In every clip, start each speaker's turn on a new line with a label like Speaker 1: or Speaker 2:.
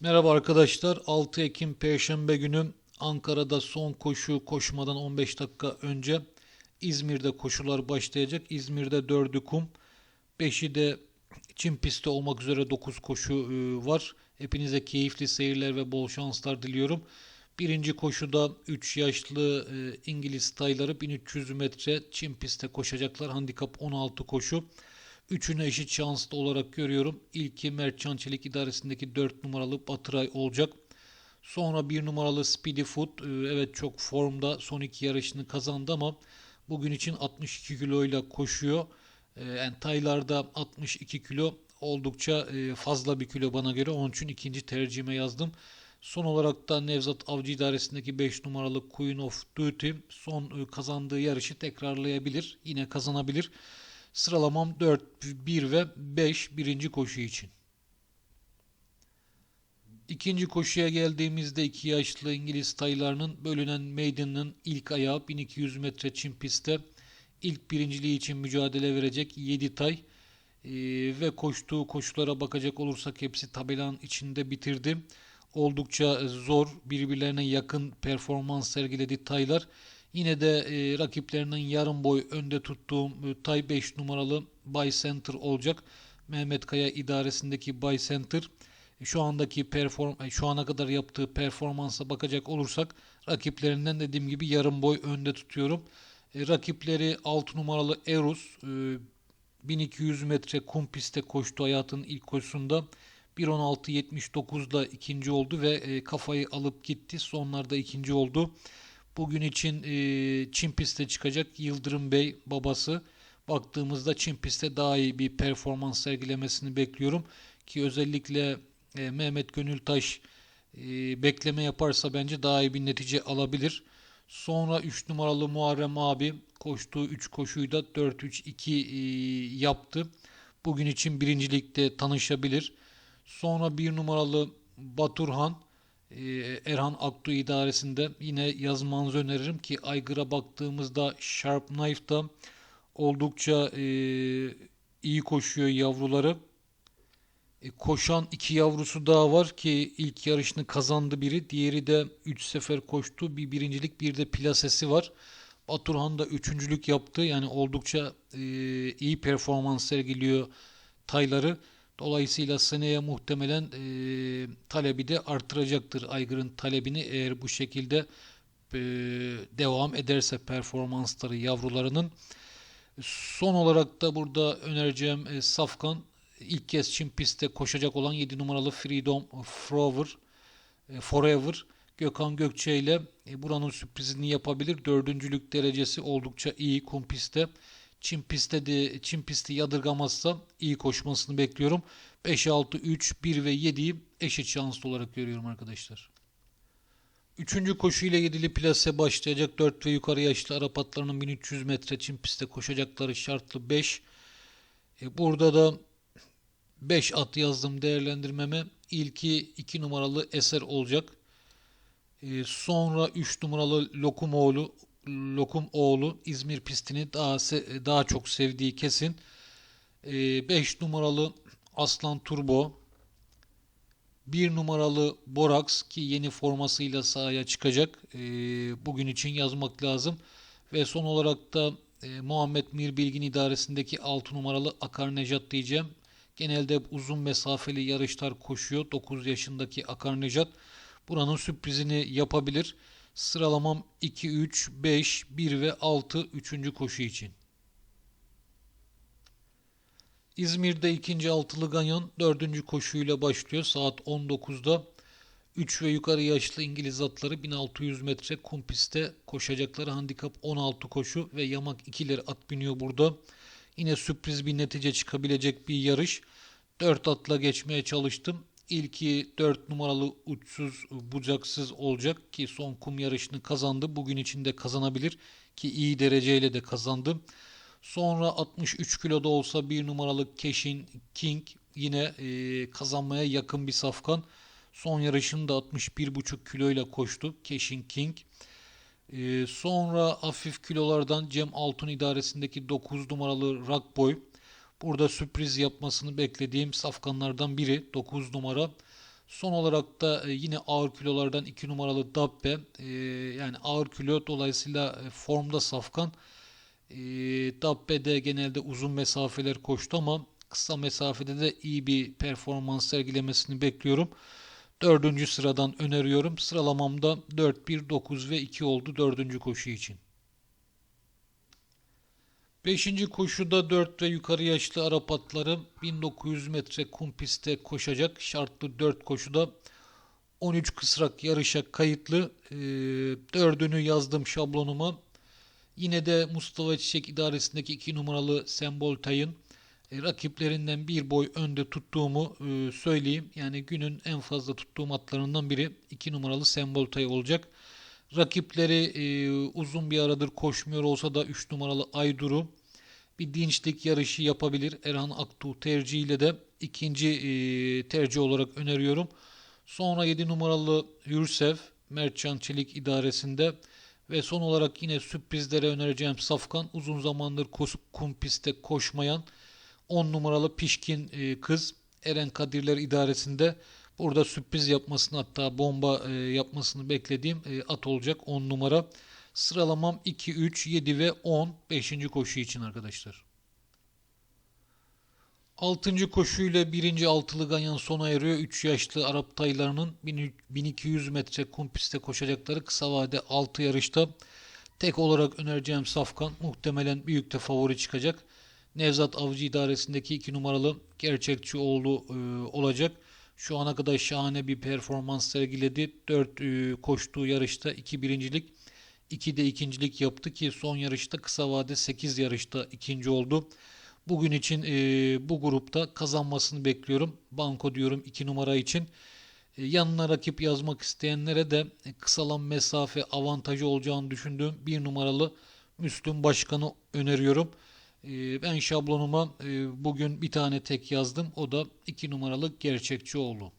Speaker 1: Merhaba arkadaşlar. 6 Ekim Perşembe günü Ankara'da son koşu koşmadan 15 dakika önce İzmir'de koşular başlayacak. İzmir'de 4'ü kum, 5'i de çim pisti olmak üzere 9 koşu e, var. Hepinize keyifli seyirler ve bol şanslar diliyorum. Birinci koşuda 3 yaşlı e, İngiliz tayları 1300 metre çim pistte koşacaklar. Handikap 16 koşu. Üçünü eşit şanslı olarak görüyorum. İlki Mertcan Çelik idaresindeki 4 numaralı Batıray olacak. Sonra 1 numaralı Speedy Foot. Ee, Evet çok formda son iki yarışını kazandı ama bugün için 62 kiloyla koşuyor. Ee, Yani taylarda 62 kilo oldukça e, fazla bir kilo bana göre. Onun için ikinci tercihime yazdım. Son olarak da Nevzat Avcı idaresindeki 5 numaralı Queen of Duty son e, kazandığı yarışı tekrarlayabilir. Yine kazanabilir. Sıralamam 4, 1 ve 5 birinci koşu için. İkinci koşuya geldiğimizde iki yaşlı İngiliz taylarının bölünen meydanının ilk ayağı 1200 metre çim pistte ilk birinciliği için mücadele verecek 7 tay Ee, ve koştuğu koşulara bakacak olursak hepsi tabelanın içinde bitirdi. Oldukça zor birbirlerine yakın performans sergiledi taylar. Yine de e, rakiplerinin yarım boy önde tuttuğum e, Tay 5 numaralı Bay Center olacak. Mehmet Kaya idaresindeki Bay Center e, şu andaki perform e, şu ana kadar yaptığı performansa bakacak olursak rakiplerinden dediğim gibi yarım boy önde tutuyorum. E, rakipleri 6 numaralı Erus e, 1200 metre kum pistte koştu hayatının ilk koşusunda. 1.16.79'da ikinci oldu ve e, kafayı alıp gitti. Sonlarda ikinci oldu. Bugün için e, Çin pistte çıkacak Yıldırım Bey babası. Baktığımızda Çin pistte daha iyi bir performans sergilemesini bekliyorum. Ki özellikle e, Mehmet Gönültaş e, bekleme yaparsa bence daha iyi bir netice alabilir. Sonra 3 numaralı Muharrem abi koştuğu 3 koşuyu da 4-3-2 e, yaptı. Bugün için birincilikte tanışabilir. Sonra 1 numaralı Baturhan Erhan Aktu idaresinde yine yazmanızı öneririm ki Aygır'a baktığımızda Sharp Knife'da oldukça e, iyi koşuyor yavruları. E, koşan iki yavrusu daha var ki ilk yarışını kazandı biri. Diğeri de 3 sefer koştu. Bir birincilik bir de plasesi var. Baturhan da üçüncülük yaptı. Yani oldukça e, iyi performans sergiliyor tayları. Dolayısıyla seneye muhtemelen e, talebi de artıracaktır. Aygır'ın talebini eğer bu şekilde e, devam ederse performansları yavrularının. Son olarak da burada önereceğim e, Safkan ilk kez Çin pistte koşacak olan 7 numaralı Freedom Forever, e, Forever Gökhan Gökçe ile e, buranın sürprizini yapabilir. Dördüncülük derecesi oldukça iyi kum pistte. Çin pistte de Çin pisti yadırgamazsa iyi koşmasını bekliyorum. 5 6 3 1 ve 7'yi eşit şanslı olarak görüyorum arkadaşlar. Üçüncü koşu ile yedili plase başlayacak 4 ve yukarı yaşlı Arap atlarının 1300 metre çim pistte koşacakları şartlı 5. E, burada da 5 at yazdım değerlendirmeme. İlki 2 numaralı Eser olacak. E, sonra 3 numaralı Lokumoğlu Lokum oğlu İzmir pistini daha se- daha çok sevdiği kesin. 5 numaralı Aslan Turbo 1 numaralı Borax ki yeni formasıyla sahaya çıkacak. E, bugün için yazmak lazım. Ve son olarak da e, Muhammed Mir Bilgin idaresindeki 6 numaralı Akar Nejat diyeceğim. Genelde uzun mesafeli yarışlar koşuyor. 9 yaşındaki Akar Nejat. Buranın sürprizini yapabilir. Sıralamam 2, 3, 5, 1 ve 6 3. koşu için. İzmir'de ikinci altılı ganyan dördüncü koşuyla başlıyor. Saat 19'da 3 ve yukarı yaşlı İngiliz atları 1600 metre kum pistte koşacakları handikap 16 koşu ve yamak ikileri at biniyor burada. Yine sürpriz bir netice çıkabilecek bir yarış. 4 atla geçmeye çalıştım. İlki 4 numaralı uçsuz bucaksız olacak ki son kum yarışını kazandı. Bugün için de kazanabilir ki iyi dereceyle de kazandı. Sonra 63 kiloda olsa 1 numaralı Keşin King yine e, kazanmaya yakın bir safkan. Son yarışını da 61,5 kiloyla koştu Keşin King. E, sonra hafif kilolardan Cem Altun idaresindeki 9 numaralı Rockboy. Burada sürpriz yapmasını beklediğim safkanlardan biri 9 numara. Son olarak da e, yine ağır kilolardan 2 numaralı Dabbe. E, yani ağır kilo dolayısıyla e, formda safkan. Dabbe de genelde uzun mesafeler koştu ama kısa mesafede de iyi bir performans sergilemesini bekliyorum. Dördüncü sıradan öneriyorum. Sıralamamda 4, 1, 9 ve 2 oldu dördüncü koşu için. Beşinci koşuda 4 ve yukarı yaşlı Arap atları 1900 metre kum pistte koşacak. Şartlı 4 koşuda 13 kısrak yarışa kayıtlı. E, dördünü yazdım şablonuma. Yine de Mustafa Çiçek idaresindeki 2 numaralı Sembol Tay'ın e, rakiplerinden bir boy önde tuttuğumu e, söyleyeyim. Yani günün en fazla tuttuğum atlarından biri 2 numaralı Sembol Tay olacak. Rakipleri e, uzun bir aradır koşmuyor olsa da 3 numaralı Aydur'u bir dinçlik yarışı yapabilir. Erhan Aktuğ tercihiyle de ikinci e, tercih olarak öneriyorum. Sonra 7 numaralı Hürsev Mertcan Çelik idaresinde ve son olarak yine sürprizlere önereceğim Safkan uzun zamandır kum pistte koşmayan 10 numaralı pişkin e, kız Eren Kadirler idaresinde burada sürpriz yapmasını hatta bomba e, yapmasını beklediğim e, at olacak 10 numara. Sıralamam 2, 3, 7 ve 10 5. koşu için arkadaşlar. 6. koşuyla 1. altılı ganyan sona eriyor. 3 yaşlı Arap taylarının 1200 metre kum pistte koşacakları kısa vade 6 yarışta tek olarak önereceğim Safkan muhtemelen büyük de favori çıkacak. Nevzat Avcı idaresindeki 2 numaralı gerçekçi oğlu e, olacak. Şu ana kadar şahane bir performans sergiledi. 4 e, koştuğu yarışta 2 birincilik, 2 de ikincilik yaptı ki son yarışta kısa vade 8 yarışta ikinci oldu. Bugün için e, bu grupta kazanmasını bekliyorum. Banko diyorum 2 numara için. E, yanına rakip yazmak isteyenlere de kısalan mesafe avantajı olacağını düşündüğüm 1 numaralı Müslüm Başkan'ı öneriyorum. Ee, ben şablonuma e, bugün bir tane tek yazdım. O da 2 numaralı Gerçekçioğlu.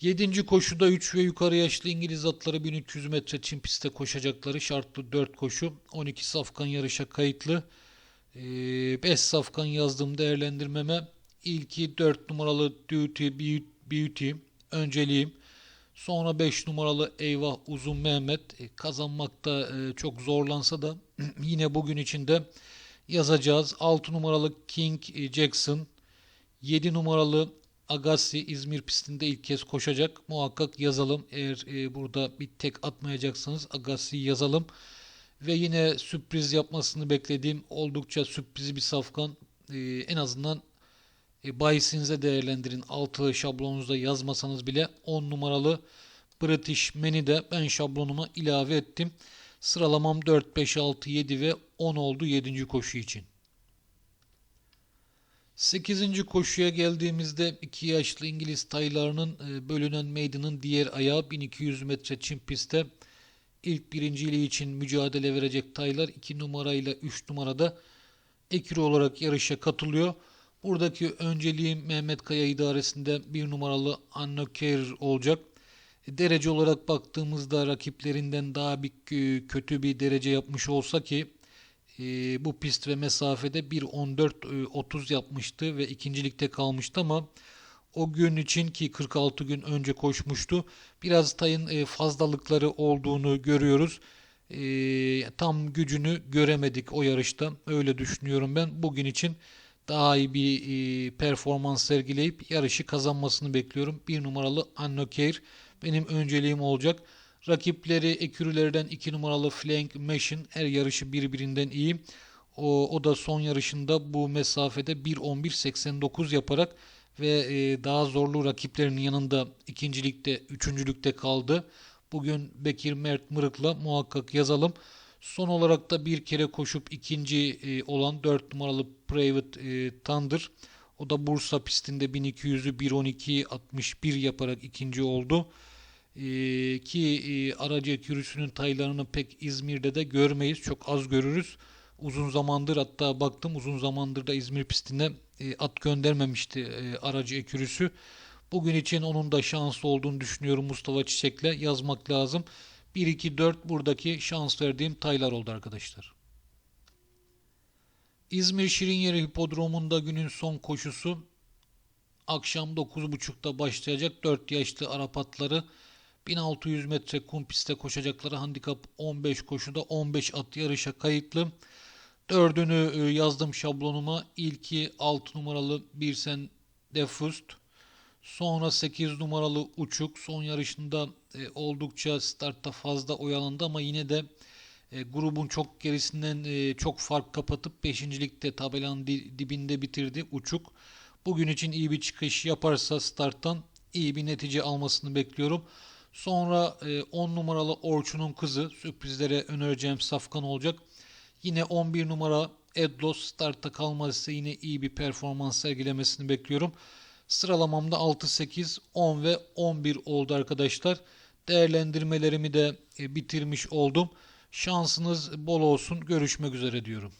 Speaker 1: 7. koşuda 3 ve yukarı yaşlı İngiliz atları 1300 metre çim pistte koşacakları şartlı 4 koşu. 12 safkan yarışa kayıtlı. 5 ee, safkan yazdım değerlendirmeme. İlki 4 numaralı Duty Beauty önceliğim. Sonra 5 numaralı Eyvah Uzun Mehmet e, kazanmakta e, çok zorlansa da yine bugün içinde yazacağız. 6 numaralı King e, Jackson, 7 numaralı Agassi İzmir pistinde ilk kez koşacak. Muhakkak yazalım. Eğer burada bir tek atmayacaksanız Agassi'yi yazalım. Ve yine sürpriz yapmasını beklediğim oldukça sürpriz bir safkan. en azından e, bahisinize değerlendirin. Altı şablonunuzda yazmasanız bile 10 numaralı British Man'i de ben şablonuma ilave ettim. Sıralamam 4, 5, 6, 7 ve 10 oldu 7. koşu için. 8. koşuya geldiğimizde 2 yaşlı İngiliz taylarının e, bölünen meydanın diğer ayağı 1200 metre çim pistte ilk birinciliği için mücadele verecek taylar 2 numarayla 3 numarada ekri olarak yarışa katılıyor. Buradaki önceliğim Mehmet Kaya idaresinde bir numaralı Anna Kerr olacak. Derece olarak baktığımızda rakiplerinden daha bir kötü bir derece yapmış olsa ki e, bu pist ve mesafede 1.14.30 yapmıştı ve ikincilikte kalmıştı ama o gün için ki 46 gün önce koşmuştu. Biraz tayın e, fazlalıkları olduğunu görüyoruz. E, tam gücünü göremedik o yarışta. Öyle düşünüyorum ben. Bugün için daha iyi bir e, performans sergileyip yarışı kazanmasını bekliyorum. Bir numaralı Annokeir benim önceliğim olacak. Rakipleri ekürülerden 2 numaralı Flank Machine her yarışı birbirinden iyi. O, o da son yarışında bu mesafede 1.11.89 yaparak ve e, daha zorlu rakiplerinin yanında ikincilikte, üçüncülükte kaldı. Bugün Bekir Mert Mırık'la muhakkak yazalım. Son olarak da bir kere koşup ikinci e, olan 4 numaralı Private e, Thunder. O da Bursa pistinde 1200'ü 1.12.61 yaparak ikinci oldu. E, ki e, aracı yürüsünün taylarını pek İzmir'de de görmeyiz. Çok az görürüz. Uzun zamandır hatta baktım uzun zamandır da İzmir pistine e, at göndermemişti e, aracı ekürüsü. Bugün için onun da şanslı olduğunu düşünüyorum Mustafa Çiçek'le yazmak lazım. 1, 2, 4 buradaki şans verdiğim taylar oldu arkadaşlar. İzmir Şirinyeri Hipodromu'nda günün son koşusu akşam 9.30'da başlayacak 4 yaşlı Arap atları 1600 metre kum pistte koşacakları handikap 15 koşuda 15 at yarışa kayıtlı. Dördünü e, yazdım şablonuma. İlki 6 numaralı Birsen Defust. Sonra 8 numaralı Uçuk. Son yarışında e, oldukça startta fazla oyalandı ama yine de e, grubun çok gerisinden e, çok fark kapatıp 5. ligde tabelanın di- dibinde bitirdi Uçuk. Bugün için iyi bir çıkış yaparsa starttan iyi bir netice almasını bekliyorum. Sonra e, 10 numaralı Orçun'un kızı sürprizlere önereceğim safkan olacak. Yine 11 numara Edlos startta kalmazsa yine iyi bir performans sergilemesini bekliyorum. Sıralamamda 6, 8, 10 ve 11 oldu arkadaşlar. Değerlendirmelerimi de e, bitirmiş oldum. Şansınız bol olsun. Görüşmek üzere diyorum.